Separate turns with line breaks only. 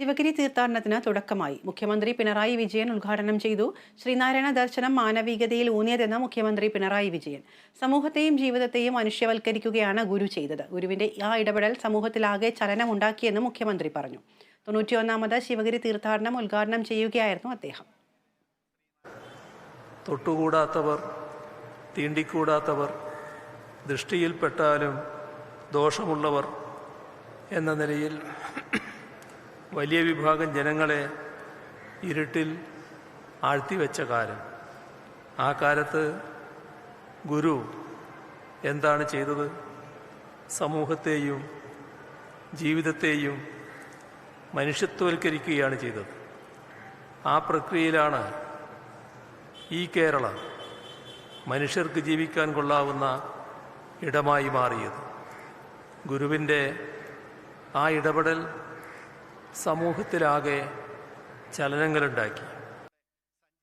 ശിവഗിരി തീർത്ഥാടനത്തിന് തുടക്കമായി. മുഖ്യമന്ത്രി പിണറായി വിജയൻ ഉദ്ഘാടനം ചെയ്തു. ശ്രീനാരായണ ദർശനം മാനവികതയിൽ ഊന്നിയതെന്ന് മുഖ്യമന്ത്രി പിണറായി വിജയൻ. സമൂഹത്തെയും ജീവിതത്തെയും മനുഷ്യവൽക്കരിക്കുകയാണ് ഗുരു ചെയ്തത്. ഗുരുവിന്റെ ആ ഇടപെടൽ സമൂഹത്തിലാകെ ചലനമുണ്ടാക്കിയെന്ന് മുഖ്യമന്ത്രി പറഞ്ഞു. തൊണ്ണൂറ്റിയൊന്നാമത് ശിവഗിരി തീർത്ഥാടനം ഉദ്ഘാടനം ചെയ്യുകയായിരുന്നു അദ്ദേഹം.
തൊട്ടുകൂടാത്തവർ തീണ്ടിക്കൂടാത്തവർ ദൃഷ്ടിയിൽപ്പെട്ടാലും ദോഷമുള്ളവർ എന്ന നിലയിൽ വലിയ വിഭാഗം ജനങ്ങളെ ഇരുട്ടിൽ ആഴ്ത്തിവെച്ച കാലം ആ കാലത്ത് ഗുരു എന്താണ് ചെയ്തത്? സമൂഹത്തെയും ജീവിതത്തെയും മനുഷ്യത്വവൽക്കരിക്കുകയാണ് ചെയ്തത്. ആ പ്രക്രിയയിലാണ് ഈ കേരളം മനുഷ്യർക്ക് ജീവിക്കാൻ കൊള്ളാവുന്ന ഇടമായി മാറിയത്. ഗുരുവിന്റെ ആ ഇടപെടൽ സമൂഹത്തിലാകെ ചലനങ്ങളുണ്ടാക്കി.